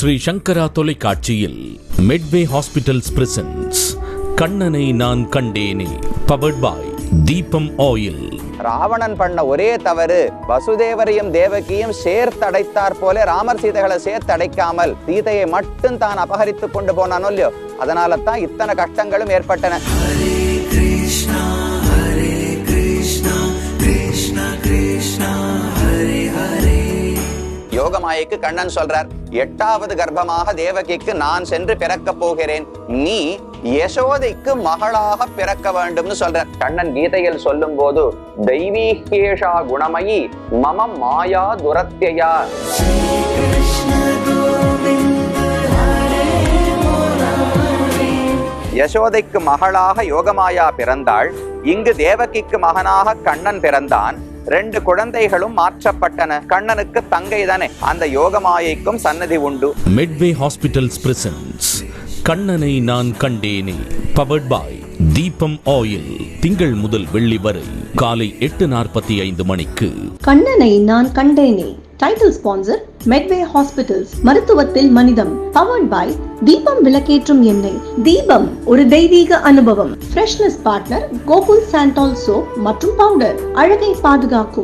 ஸ்ரீ சங்கரா தொலைக்காட்சியில் Medway hospitals presence கண்ணனை நான் கண்டேனே பவர்ட் பாய் தீபம் ஆயில் ராவணன் பண்ண ஒரே தவறு வசுதேவரையும் தேவகியும் சேர்த்தடைத்தார் போல ராமர் சீதைகளை சேர்த்தடைக்காமல் சீதையை மட்டும் தான் அபகரித்துக் கொண்டு போனானோ இல்லையோ? அதனால தான் இத்தனை கஷ்டங்களும் ஏற்பட்டன. யோகமாயைக்கு கண்ணன் சொல்றார் எட்டாவது கர்ப்பமாக தேவகிக்கு நான் சென்று பிறக்க போகிறேன். நீ யசோதைக்கு மகளாக பிறக்க வேண்டும்னு சொல்றார். கண்ணன் கீதையில் சொல்லும் போது தெய்வீகேஷா குணமயி மம மாயா துரத்தியா. யசோதைக்கு மகளாக யோகமாயா பிறந்தாள். இங்கு தேவகிக்கு மகனாக கண்ணன் பிறந்தான். ரெண்டு குழந்தைகளும் மாற்றப்பட்டன. கண்ணனுக்கு தங்கை தானே. அந்த யோகமாயைக்கும் சன்னதி உண்டு. மெட்வே ஹாஸ்பிட்டல்ஸ் பிரசன்ஸ் கண்ணனை நான் கண்டேனே. பவர்ட் பாய் தீபம் ஆயில் திங்கள் முதல் வெள்ளி வரை காலை எட்டு நாற்பத்தி ஐந்து மணிக்கு. கண்ணனை நான் கண்டேனே. டைட்டில் ஸ்பான்சர் மெட்வே ஹாஸ்பிட்டல்ஸ் மருத்துவத்தில் மனிதம் பவர்ட் பை தீபம் விளக்கேற்றும் எண்ணெய். தீபம் ஒரு தெய்வீக அனுபவம். Freshness partner Gokul sandal soap மற்றும் பவுடர் அழகை பாதுகாக்கும்.